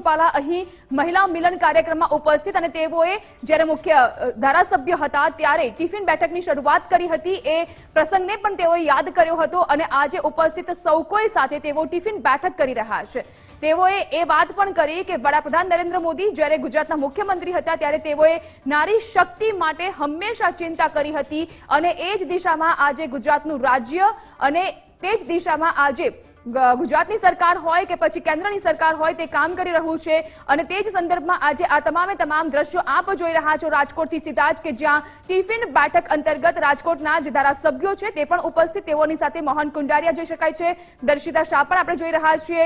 રૂપાલા અહીં મહિલા મિલન કાર્યક્રમમાં ઉપસ્થિત અને તેઓએ જ્યારે મુખ્ય ધારાસભ્ય હતા ત્યારે ટિફિન બેઠકની શરૂઆત કરી હતી. એ પ્રસંગને પણ તેઓએ યાદ કર્યો હતો અને આજે ઉપસ્થિત સૌ કોઈ સાથે તેઓ ટિફિન બેઠક કરી રહ્યા છે. તેઓએ એ વાત પણ કરી કે વડાપ્રધાન નરેન્દ્ર મોદી જ્યારે ગુજરાતના મુખ્યમંત્રી હતા ત્યારે તેઓએ નારી શક્તિ માટે હંમેશા ચિંતા કરી હતી અને એ જ દિશામાં આજે ગુજરાતનું રાજ્ય અને તે જ દિશામાં આજે ગુજરાતની સરકાર હોય કે પછી કેન્દ્રની સરકાર હોય તે કામ કરી રહ્યું છે અને તે જ સંદર્ભમાં આજે આ તમામે તમામ દ્રશ્યો આપ જોઈ રહ્યા છો રાજકોટથી સીધા જ કે જ્યાં ટિફિન બેઠક અંતર્ગત રાજકોટના જે ધારાસભ્યો છે તે પણ ઉપસ્થિત, તેઓની સાથે મોહન કુંડારિયા જોઈ શકાય છે. દર્શિતા શાહ પણ આપણે જોઈ રહ્યા છીએ.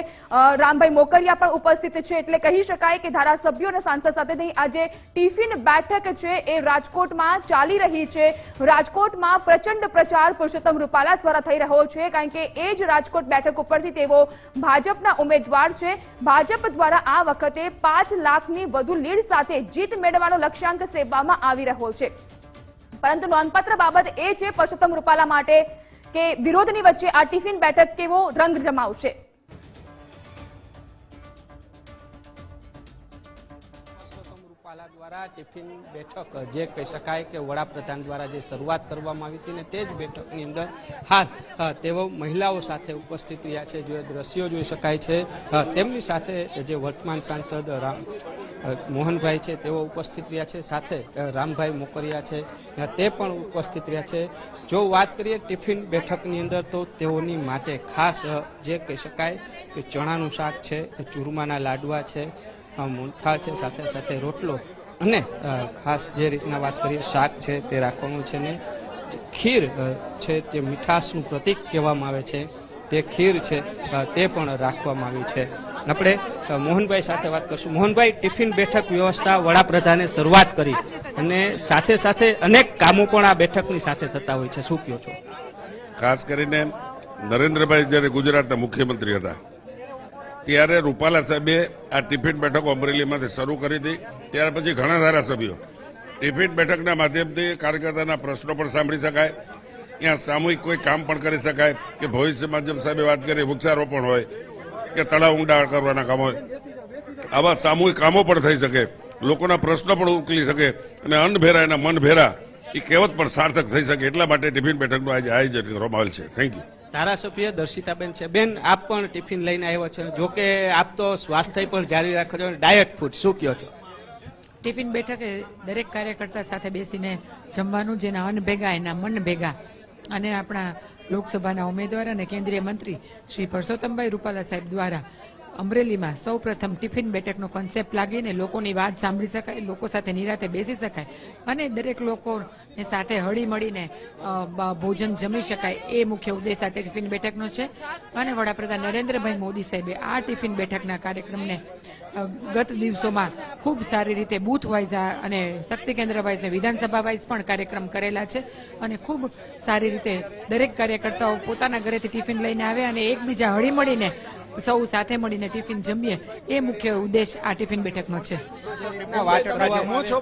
રામભાઈ મોકરિયા પણ ઉપસ્થિત છે એટલે કહી શકાય કે ધારાસભ્યો અને સાંસદ સાથેની આજે ટિફિન બેઠક છે એ રાજકોટમાં ચાલી રહી છે. રાજકોટમાં પ્રચંડ પ્રચાર પુરુષોત્તમ રૂપાલા દ્વારા થઈ રહ્યો છે કારણ કે એ જ રાજકોટ બેઠક ઉપરથી તેઓ ભાજપના ઉમેદવાર છે. ભાજપ દ્વારા આ વખતે પાંચ લાખની વધુ લીડ સાથે જીત મેળવવાનો લક્ષ્યાંક સેવવામાં આવી રહ્યો છે. પરંતુ નોંધપાત્ર બાબત એ છે, પરસોત્તમ રૂપાલા માટે કે વિરોધની વચ્ચે આ ટિફિન બેઠક કેવો રંગ જમાવશે? રૂપાલા દ્વારા ટિફિન બેઠક, જે કહી શકાય કે વડાપ્રધાન દ્વારા જે શરૂઆત કરવામાં આવી હતી ને તે જ બેઠકની અંદર હાલ તેઓ મહિલાઓ સાથે ઉપસ્થિત રહ્યા છે. જે દ્રશ્યો જોઈ શકાય છે તેમની સાથે જે વર્તમાન સાંસદ રામ મોહનભાઈ છે, તેઓ ઉપસ્થિત રહ્યા છે. સાથે રામભાઈ મોકરિયા છે તે પણ ઉપસ્થિત રહ્યા છે. જો વાત કરીએ ટિફિન બેઠકની અંદર, તો તેઓની માટે ખાસ જે કહી શકાય કે ચણાનું શાક છે, ચૂરમાના લાડવા છે મૂંગથાળ છે, સાથે સાથે રોટલો અને ખાસ જે રીતના વાત કરીએ, શાક છે તે રાખવાનું છે ને ખીર છે જે મીઠાશનું પ્રતીક કહેવામાં આવે છે, તે ખીર છે તે પણ રાખવામાં આવી છે. આપણે મોહનભાઈ સાથે વાત કરશું. મોહનભાઈ, ટિફિન બેઠક વ્યવસ્થા વડાપ્રધાને શરૂઆત કરી અને સાથે સાથે અનેક કામો પણ આ બેઠકની સાથે થતા હોય છે. શું કહો છો? ખાસ કરીને નરેન્દ્રભાઈ જ્યારે ગુજરાતના મુખ્યમંત્રી હતા ત્યારે રૂપાલા સાહેબે આ ટિફિન બેઠકો અમરેલીમાંથી શરૂ કરી હતી. ત્યાર પછી ઘણા ધારાસભ્યો ટિફિન બેઠકના માધ્યમથી કાર્યકર્તાના પ્રશ્નો પણ સાંભળી શકાય. ત્યાં સામૂહિક કોઈ કામ પણ કરી શકાય કે ભવિષ્ય માધ્યમ સાહેબે વાત કરી, વૃક્ષારોપણ હોય કે તળાવ ઊંડા કરવાના કામ હોય. આવા સામૂહિક કામો પણ થઈ શકે. લોકોના પ્રશ્નો પણ ઉકલી શકે અને અન્નભેરા એના મન ભેરા એ કહેવત પણ સાર્થક થઈ શકે. એટલા માટે ટિફિન બેઠકનું આજે આયોજન કરવામાં આવેલ છે. થેન્ક યુ ધારાસભ્ય દર્શિતાબેન છે. બેન, આપ પણ ટિફિન લઈને આવ્યો છો. જો કે આપ તો સ્વાસ્થ્ય પણ જાળવી રાખો છો ડાયટ ફૂડ, શું કહો છો? ટિફિન બેઠકે દરેક કાર્યકર્તા સાથે બેસીને જમવાનું, જેના અન્ન ભેગા, એના મન ભેગા. અને આપણા લોકસભાના ઉમેદવાર અને કેન્દ્રીય મંત્રી શ્રી પરસોત્તમભાઈ રૂપાલા સાહેબ દ્વારા અમરેલીમાં સૌ પ્રથમ ટિફિન બેઠકનો કોન્સેપ્ટ લાગીને લોકોની વાત સાંભળી શકાય, લોકો સાથે નિરાતે બેસી શકાય અને દરેક લોકોને સાથે હળી મળીને ભોજન જમી શકાય એ મુખ્ય ઉદ્દેશ આ ટિફિન બેઠકનો છે. અને વડાપ્રધાન નરેન્દ્રભાઈ મોદી સાહેબે આ ટિફિન બેઠકના કાર્યક્રમને ગત દિવસોમાં ખૂબ સારી રીતે બૂથ વાઇઝ અને શક્તિ કેન્દ્ર વાઇઝ ને વિધાનસભા વાઇઝ પણ કાર્યક્રમ કરેલા છે અને ખૂબ સારી રીતે દરેક કાર્યકર્તાઓ પોતાના ઘરેથી ટિફિન લઈને આવે અને એકબીજા હળી મળીને સૌ સાથે મળીને ટિફિન જમીએ એ મુખ્ય ઉદ્દેશ આ ટિફિન બેઠકનો છે.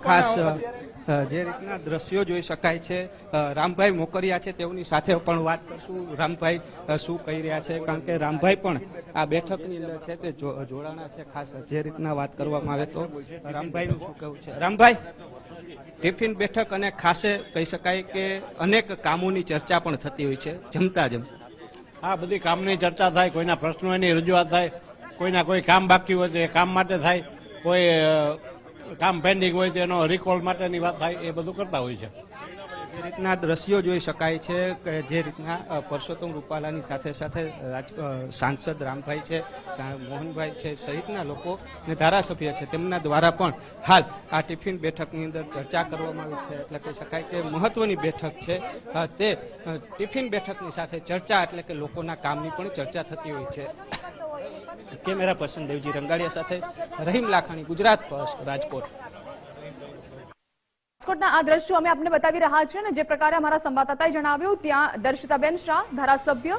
ખાસ જે રીતના દ્રશ્યો જોઈ શકાય છે રામભાઈ મોકરિયા છે તેઓની સાથે પણ વાત કરશું. રામભાઈ શું કહી રહ્યા છે? કારણ કે રામભાઈ પણ આ બેઠકની અંદર છે તે જોડાણા છે ખાસ જે રીતના વાત કરવામાં આવે તો. રામભાઈનું શું કહેવું છે? રામભાઈ ટિફિન બેઠક અને ખાસે કહી શકાય કે અનેક કામોની ચર્ચા પણ થતી હોય છે જમતા જમતા આ બધી કામની ચર્ચા થાય, કોઈના પ્રશ્નો એની રજૂઆત થાય, કોઈના કોઈ કામ બાકી હોય તો એ કામ માટે થાય, કોઈ કામ પેન્ડિંગ હોય તો એનો રિકોલ માટેની વાત થાય, એ બધું કરતા હોય છે. જે રીતના દ્રશ્યો જોઈ શકાય છે કે જે રીતના પરસોત્તમ રૂપાલાની સાથે સાથે સાંસદ રામભાઈ છે મોહનભાઈ છે સહિતના લોકો ને ધારાસભ્ય છે. તેમના દ્વારા પણ હાલ આ ટિફિન બેઠકની અંદર ચર્ચા કરવામાં આવી છે. એટલે કહી શકાય કે મહત્વની બેઠક છે. તે ટિફિન બેઠકની સાથે ચર્ચા એટલે કે લોકોના કામની પણ ચર્ચા થતી હોય છે. કેમેરા પર્સન દેવજી રંગાડિયા સાથે રહીમ લાખાણી, ગુજરાત ફર્સ્ટ રાજકોટ. રાજકોટના આ દ્રશ્યો અમે આપને બતાવી રહ્યા છીએ અને જે પ્રકારે અમારા સંવાદદાતાએ જણાવ્યું, ત્યાં દર્શિતાબેન શાહ, ધારાસભ્ય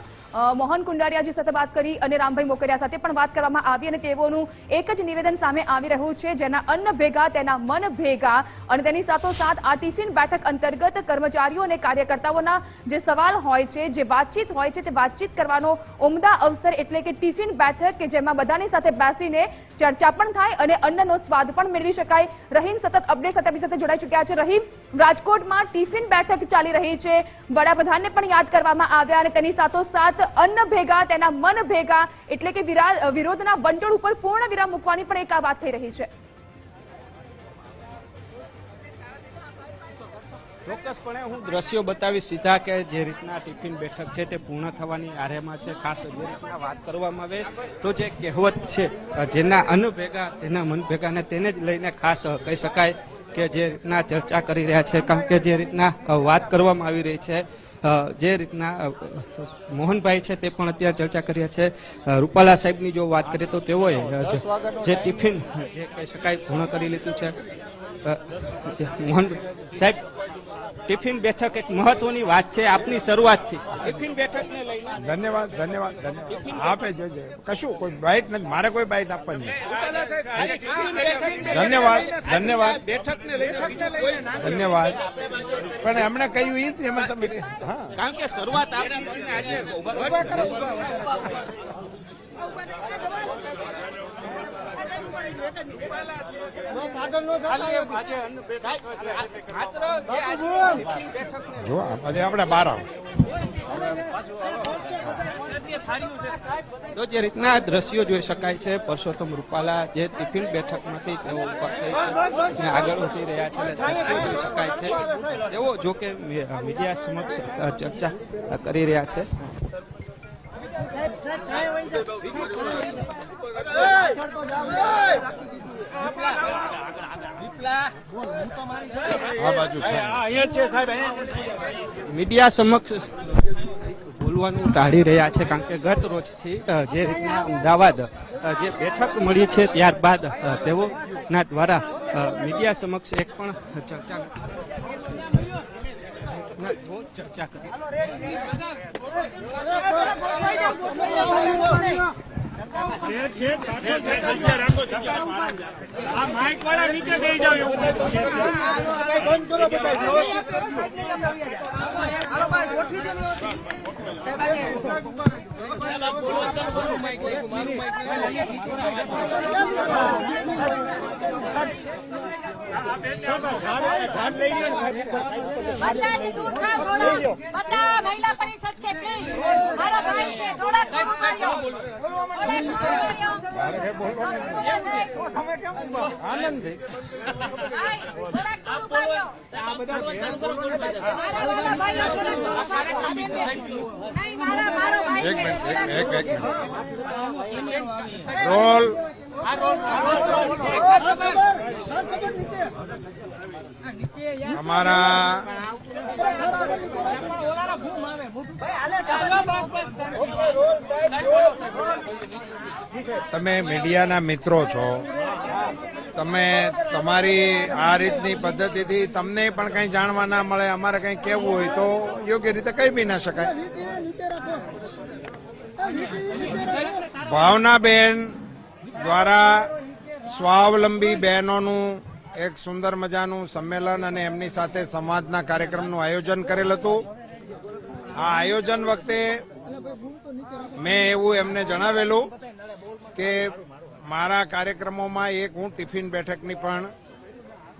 મોહન કુંડારિયાજી સાથે વાત કરી અને રામભાઈ મોકરિયા સાથે પણ વાત કરવામાં આવી અને તેઓનું એક જ નિવેદન સામે આવી રહ્યું છે, જેના અન્ન ભેગા, તેના મન ભેગા અને તેની સાથોસાથ આ ટિફિન બેઠક અંતર્ગત કર્મચારીઓ અને કાર્યકર્તાઓના જે સવાલ હોય છે, જે વાતચીત હોય છે, તે વાતચીત કરવાનો ઉમદા અવસર એટલે કે ટિફિન બેઠક કે જેમાં બધાની સાથે બેસીને ચર્ચા પણ થાય અને અન્નનો સ્વાદ પણ મેળવી શકાય. રહીમ સતત અપડેટ સાથે આપણી સાથે જોડાઈ ચૂક્યા છે. રહીમ, રાજકોટમાં ટિફિન બેઠક ચાલી રહી છે. વડાપ્રધાનને પણ યાદ કરવામાં આવ્યા અને તેની સાથોસાથ અન્ન ભેગા, તેના મન ભેગા એટલે કે વિરોધના બંટોળ ઉપર પૂર્ણ વિરામ મૂકવાની પણ એક આ વાત થઈ રહી છે. ચોક્કસપણે હું દ્રશ્યો બતાવી સીધા કે જે રીતના ટિફિન બેઠક છે તે પૂર્ણ થવાની આરેમાં છે. ખાસ જે રીતના વાત કરવામાં આવે તો જે કહેવત છે, જેના અન્ન ભેગા, તેના મન ભેગા ને તેને જ લઈને ખાસ કહી શકાય કે જે રીતના ચર્ચા કરી રહ્યા છે કારણ કે જે રીતના વાત કરવામાં આવી રહી છે જે રીતના મોહનભાઈ છે તે પણ અત્યારે ચર્ચા કરી રહ્યા છે. રૂપાલા સાહેબની જો વાત કરીએ તો તેઓએ જે- ટિફિન, જે કહી શકાય પૂર્ણ કરી લીધું છે. મોહન સાહેબ ટિફિન બેઠક એક મહત્વની વાત છે આપની શરૂઆતથી. ટિફિન બેઠકને લઈને ધન્યવાદ ધન્યવાદ ધન્યવાદ. આપે જજે જે. કશું કોઈ બાઇટ નથી. મારે કોઈ બાઇટ આપવાની ધન્યવાદ ધન્યવાદ. બેઠકને લઈને બીજું કોઈ ના. ધન્યવાદ. પણ એમણે કહ્યું એ જ એમાં તમે હા. કારણ કે શરૂઆત આપની કરીને આજે જે આપણે બહાર આવો. જે રીતના દ્રશ્યો જોઈ શકાય છે, પરસોત્તમ રૂપાલા જે ટિફિન બેઠકમાંથી તેઓ ઉપર આગળ વધી રહ્યા છે દ્રશ્યો જોઈ શકાય છે. તેઓ જો કે મીડિયા સમક્ષ ચર્ચા કરી રહ્યા છે. મીડિયા સમક્ષ બોલવાનું ટાળી રહ્યા છે કારણ કે ગત રોજથી જે રીતના અમદાવાદ જે બેઠક મળી છે ત્યારબાદ તેઓના દ્વારા મીડિયા સમક્ષ એક પણ ચર્ચા ના, બહુ જ ચર્ચા કરી હાલો ભાઈ ગોઠવી દેનું સાહેબ આજે બધાથી દૂર થાવ થોડા. બધા મહિલા પરિષદ છે પ્લીઝ મારા ભાઈ છે થોડા દૂર માર્યો થોડા દૂર માર્યો મારે કઈ બોલવાનું નથી. આનંદથી ભાઈ થોડા દૂર માર્યો મારા વાળા ભાઈઓ થોડા દૂર માર્યો નહીં, મારા, મારો ભાઈ એક છે મિનિટ, એક એક મિનિટ. રોલ અમારા તમે મીડિયાના મિત્રો છો. તમે તમારી આ રીતની પદ્ધતિથી તમને પણ કંઈ જાણવા ના મળે, અમારે કંઈ કહેવું હોય તો યોગ્ય રીતે કહી બી ના શકાય. ભાવનાબેન દ્વારા સ્વાવલંબી બહેનોનું એક સુંદર મજાનું સંમેલન અને એમની સાથે સંવાદના કાર્યક્રમનું આયોજન કરેલ હતું. આ આયોજન વખતે મેં એવું એમને જણાવેલું કે મારા કાર્યક્રમોમાં એક હું ટિફિન બેઠકની પણ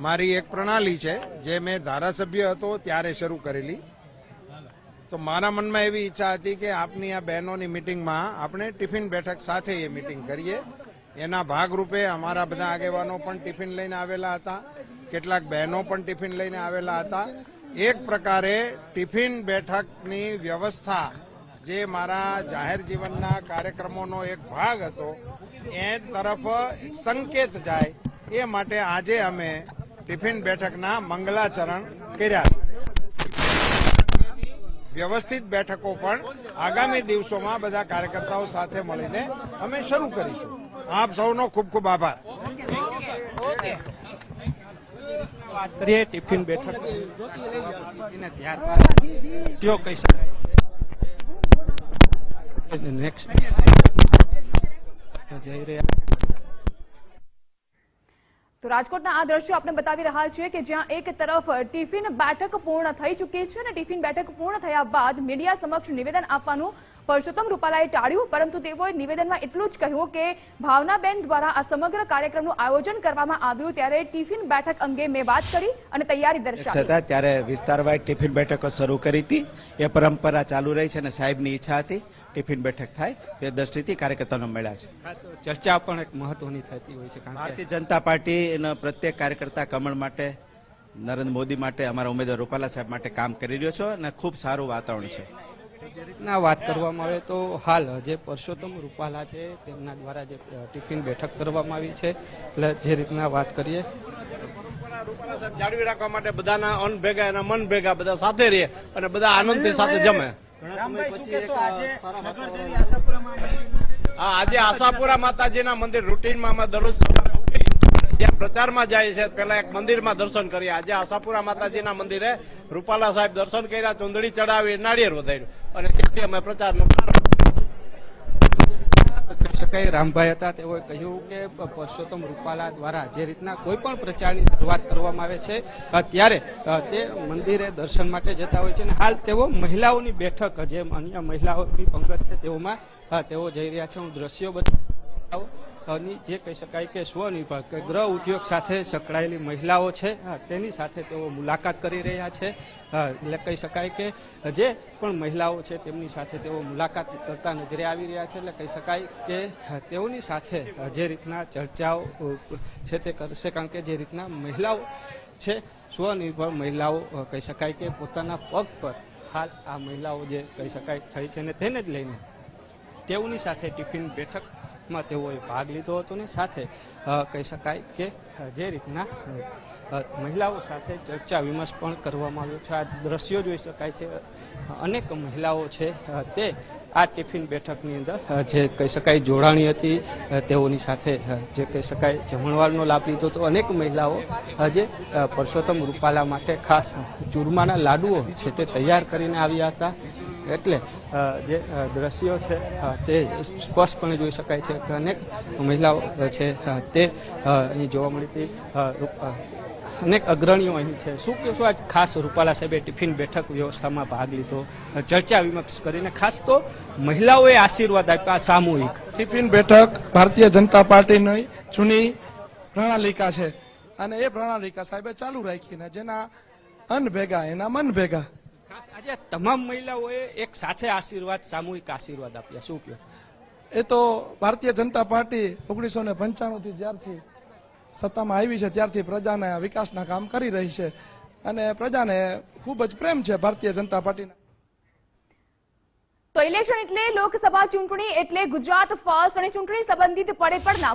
મારી એક પ્રણાલી છે, જે મેં ધારાસભ્ય હતો ત્યારે શરૂ કરેલી. તો મારા મનમાં એવી ઈચ્છા હતી કે આપની આ બહેનોની મિટિંગમાં આપણે ટિફિન બેઠક સાથે એ મિટિંગ કરીએ. એના ભાગરૂપે અમારા બધા આગેવાનો પણ ટિફિન લઈને આવેલા હતા. કેટલાક બહેનો પણ ટિફિન લઈને આવેલા હતા. એક પ્રકારે ટિફિન બેઠકની વ્યવસ્થા જે મારા જાહેર જીવનના કાર્યક્રમોનો એક ભાગ હતો, એ તરફ સંકેત જાય, એ માટે આજે અમે ટિફિન બેઠકના મંગલાચરણ કર્યા વ્યવસ્થિત બેઠકો પણ આગામી દિવસોમાં બધા કાર્યકર્તાઓ સાથે મળીને અમે શરૂ કરીશું. આપ સૌનો ખૂબ ખૂબ આભાર. કરીએ ટિફિન બેઠક. કયો કહી શકાય? નેક્સ્ટ જઈ રહ્યા. તો રાજકોટના આ દ્રશ્યો આપણે બતાવી રહ્યા છીએ કે જ્યાં એક તરફ ટિફિન બેઠક પૂર્ણ થઈ ચૂકી છે અને ટિફિન બેઠક પૂર્ણ થયા બાદ મીડિયા સમક્ષ નિવેદન આપવાનું પરસોત્તમ રૂપાલાએ ટાળ્યું પરંતુ તેઓએ નિવેદનમાં એટલું જ કહ્યું કે ભાવનાબેન દ્વારા આ સમગ્ર કાર્યક્રમનું આયોજન કરવામાં આવ્યું ત્યારે ટિફિન બેઠક અંગે મેં વાત કરી અને તૈયારી દર્શાવી. ત્યારે વિસ્તારવાઇઝ ટિફિન બેઠકો શરૂ કરી હતી. એ પરંપરા ચાલુ રહી છે અને સાહેબની ઈચ્છા હતી ટિફિન બેઠક થાય તે દ્રષ્ટિથી કાર્યકર્તાનો મળ્યા છે. ચર્ચા પણ એક મહત્વની થતી હોય છે ભારતીય જનતા પાર્ટીના પ્રત્યેક કાર્યકર્તા કમળ માટે નરેન્દ્ર મોદી માટે અમારા ઉમેદવાર રૂપાલા સાહેબ માટે કામ કરી રહ્યો છો અને ખૂબ સારું વાતાવરણ છે. જે રીતના વાત કરવામાં આવે તો હાલ જે પરસોત્તમ રૂપાલા છે તેમના દ્વારા જે ટિફિન બેઠક કરવામાં આવી છે. એટલે જે રીતના વાત કરીએ. રૂપાલા સાહેબ જાળવી રાખવા માટે બધાના અન્ન ભેગા એના મન ભેગા બધા સાથે રહે અને બધા આનંદથી સાથે જમે. હા આજે આશાપુરા માતાજીના મંદિર રૂટીનમાં અમે દરરોજ પ્રચારમાં જાય છે. પેલા એક મંદિરમાં દર્શન કર્યા. આજે આશાપુરા માતાજીના મંદિરે રૂપાલા સાહેબ દર્શન કર્યા, ચુંદડી ચડાવી, નાળિયેર વધાર્યું. અને ત્યાંથી અમે પ્રચારનો શકાય, રામભાઈ હતા, તેઓએ કહ્યું કે પરસોત્તમ રૂપાલા દ્વારા જે રીતના કોઈ પણ પ્રચારની શરૂઆત કરવામાં આવે છે ત્યારે તે મંદિરે દર્શન માટે જતા હોય છે. અને હાલ તેઓ મહિલાઓની બેઠક, જે અન્ય મહિલાઓની પંગત છે, તેઓમાં તેઓ જઈ રહ્યા છે. હું દ્રશ્યો બતાવું. ની જે કહી શકાય કે સ્વનિર્ભર કે ગૃહ ઉદ્યોગ સાથે સંકળાયેલી મહિલાઓ છે તેની સાથે તેઓ મુલાકાત કરી રહ્યા છે. એટલે કહી શકાય કે જે પણ મહિલાઓ છે, તેમની સાથે તેઓ મુલાકાત કરતા નજરે આવી રહ્યા છે. એટલે કહી શકાય કે તેઓની સાથે જે રીતના ચર્ચાઓ છે તે કરશે, કારણ કે જે રીતના મહિલાઓ છે, સ્વનિર્ભર મહિલાઓ કહી શકાય કે પોતાના પગ પર હાલ આ મહિલાઓ જે કહી શકાય થઈ છે ને તેને જ લઈને તેઓની સાથે ટિફિન બેઠકમાં તેઓએ ભાગ લીધો હતો ને સાથે કહી શકાય કે જે રીતના મહિલાઓ સાથે ચર્ચા વિમર્શ પણ કરવામાં આવ્યો છે. આ દ્રશ્યો જોઈ શકાય છે. અનેક મહિલાઓ છે તે આ ટિફિન બેઠકની અંદર જે કહી શકાય જોડાણી હતી તેઓની સાથે જે કહી શકાય જમણવારનો લાભ લીધો હતો. અનેક મહિલાઓ જે પરસોત્તમ રૂપાલા માટે ખાસ ચૂરમાના લાડુઓ છે તે તૈયાર કરીને આવ્યા હતા. એટલે જે દ્રશ્યો છે તે સ્પષ્ટપણે જોઈ શકાય છે અનેક મહિલાઓ છે તે અહીં જોવા મળી હતી. અનેક અગ્રણીઓ અહીં છે. શું કહેશો આજ ખાસ રૂપાલા સાહેબે ટિફિન બેઠક વ્યવસ્થામાં ભાગ લીધો? ચર્ચા વિમર્શ કરીને ખાસ તો મહિલાઓએ આશીર્વાદ આપ્યા સામૂહિક. ટિફિન બેઠક ભારતીય જનતા પાર્ટીની જૂની પ્રણાલિકા છે. અને એ પ્રણાલિકા સાહેબે ચાલુ રાખીને જેના અન ભેગા, એના મન ભેગા આજે તમામ મહિલાઓએ એક સાથે આશીર્વાદ સામૂહિક આશીર્વાદ આપ્યા. શું કહો? એ તો ભારતીય જનતા પાર્ટી ઓગણીસો ને પંચાણુંથી જ્યારથી સત્તામાં આવી છે ત્યારથી પ્રજાના વિકાસના કામ કરી રહી છે. અને પ્રજાને ખૂબ જ પ્રેમ છે ભારતીય જનતા પાર્ટીના. તો ઇલેક્શન એટલે લોકસભા ચૂંટણી એટલે ગુજરાત ફર્સ્ટ અને ચૂંટણી સંબંધિત પડે પડના